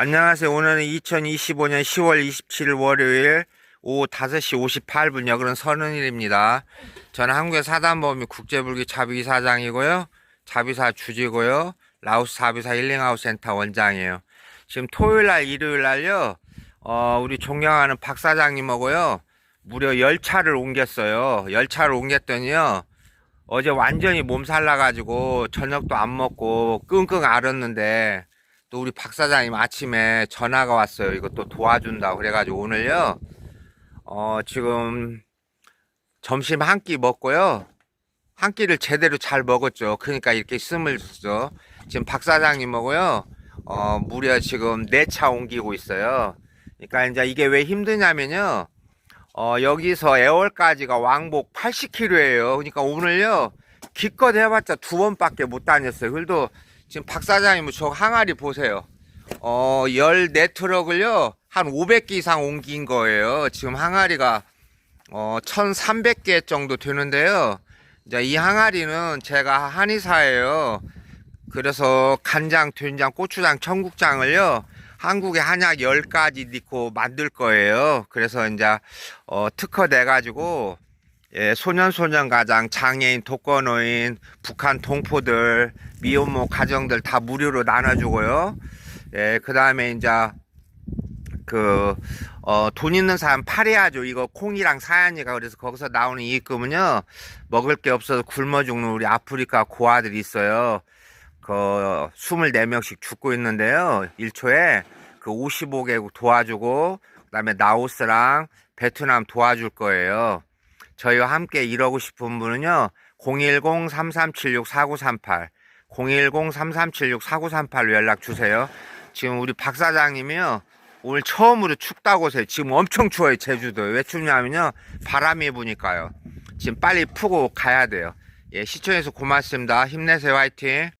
안녕하세요. 오늘은 2025년 10월 27일 월요일 오후 5시 58분 여그는 서른일입니다. 저는 한국의 사단법인 국제불기 자비사장이고요. 자비사 주지고요. 라오스 자비사 힐링하우스 센터 원장이에요. 지금 토요일 날 일요일 날요. 어, 우리 존경하는 박 사장님하고요. 무려 10차를 옮겼어요. 10차를 옮겼더니요. 어제 완전히 몸살 나가지고 저녁도 안 먹고 끙끙 앓았는데 또 우리 박 사장님 아침에 전화가 왔어요. 또 도와준다고 그래가지고 오늘요. 어, 지금 점심 한 끼 먹고요. 한 끼를 제대로 잘 먹었죠. 그러니까 이렇게 숨을 쉬죠. 지금 박 사장님하고요. 어, 무려 지금 네 차 옮기고 있어요. 그러니까 이제 이게 왜 힘드냐면요. 어, 여기서 애월까지가 왕복 80km예요. 그러니까 오늘요. 기껏 해봤자 두 번밖에 못 다녔어요. 그래도 지금 박 사장님 저 항아리 보세요. 어, 14트럭을요. 한 500개 이상 옮긴 거예요. 지금 항아리가 어, 1,300개 정도 되는데요. 이제 이 항아리는 제가 한의사예요. 그래서 간장, 된장, 고추장, 청국장을요. 한국에 한약 10가지 넣고 만들 거예요. 그래서 이제 어, 특허 내 가지고 예, 소년소년 가장, 장애인, 독거노인, 북한 동포들, 미혼모 가정들 다 무료로 나눠주고요. 예, 그 다음에 이제 그, 어, 돈 있는 사람 팔아야죠. 이거 콩이랑 사야니까. 그래서 거기서 나오는 이익금은요, 먹을 게 없어서 굶어 죽는 우리 아프리카 고아들이 있어요. 그, 24명씩 죽고 있는데요. 1초에 그 55개국 도와주고, 그 다음에 라오스랑 베트남 도와줄 거예요. 저희와 함께 일하고 싶은 분은요, 010-3376-4938, 010-3376-4938로 연락 주세요. 지금 우리 박 사장님이요, 오늘 처음으로 춥다고 하세요. 지금 엄청 추워요, 제주도. 왜 춥냐면요, 바람이 부니까요. 지금 빨리 푸고 가야 돼요. 예, 시청해서 고맙습니다. 힘내세요, 화이팅!